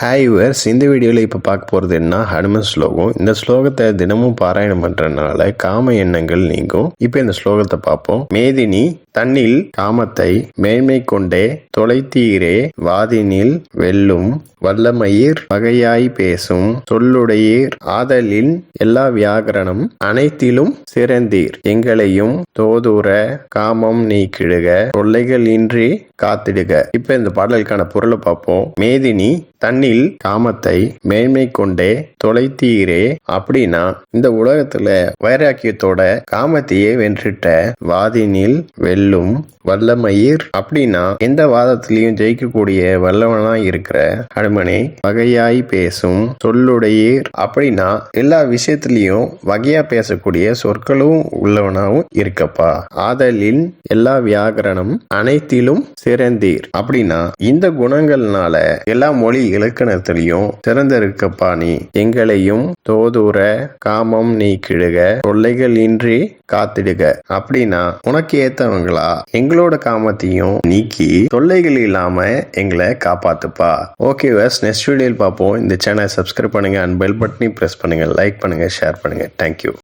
Hi viewers இந்த வீடியோவில் இப்போ பார்க்க போகிறது என்ன? ஹனுமன் ஸ்லோகம். இந்த ஸ்லோகத்தை தினமும் பாராயணம் பண்ணுறதுனால காம எண்ணங்கள் நீங்கும். இப்போ இந்த ஸ்லோகத்தை பார்ப்போம். மேதினி தன்னில் காமத்தை மேன்மை கொண்டே தொலைத்தீரே வாதினில் வெல்லும் வல்லமயிர் வகையாய் பேசும் சொல்லுடையீர் ஆதலின் எல்லா வியாகரணம் அனைத்திலும் சிறந்தீர். எங்களையும் தோதுர காமம் நீக்கிடுக தொல்லைகள் இன்றி காத்திடுக. இப்ப இந்த பாடலுக்கான பொருளை பார்ப்போம். மேதினி தன்னில் காமத்தை மேன்மை கொண்டே தொலைத்தீரே அப்படின்னா இந்த உலகத்துல வைராக்கியத்தோட காமத்தையே வென்றிட்ட வாதினில் வெல்லும் வல்லமயிர் அப்படின்னா எந்த வாதத்திலையும் ஜெயிக்கக்கூடிய வல்லவனா இருக்கிற ஹனுமனே வகையாய் பேசும் சொல்லுடையீர் அப்படின்னா எல்லா விஷயத்திலையும் வகையா பேசக்கூடிய சொற்களும் உள்ளவனாவும் இருக்கப்பா. ஆதலின் எல்லா வியாகரணம் அனைத்திலும் சிறந்தீர் அப்படின்னா இந்த குணங்கள்னால எல்லா மொழிகளும் இலக்கணத்திலையும் சிறந்திருக்கப்பா நீ எங்களையும் தோதுர காமம் நீக்கிடுக தொல்லைகள் இன்றி காத்திடுக. அப்படின்னா உனக்கு ஏத்தவங்களா? எங்களோட காமத்தையும் நீக்கி தொல்லைகள் இல்லாம எங்களை காப்பாத்துப்பா. ஓகே வேஸ் நெக்ஸ்ட் வீடியோவில் பார்ப்போம். இந்த சேனல் சப்ஸ்கிரைப் பண்ணுங்க அண்ட் பெல் பட்டனையும் ப்ரெஸ் பண்ணுங்க லைக் பண்ணுங்க ஷேர் பண்ணுங்க. Thank you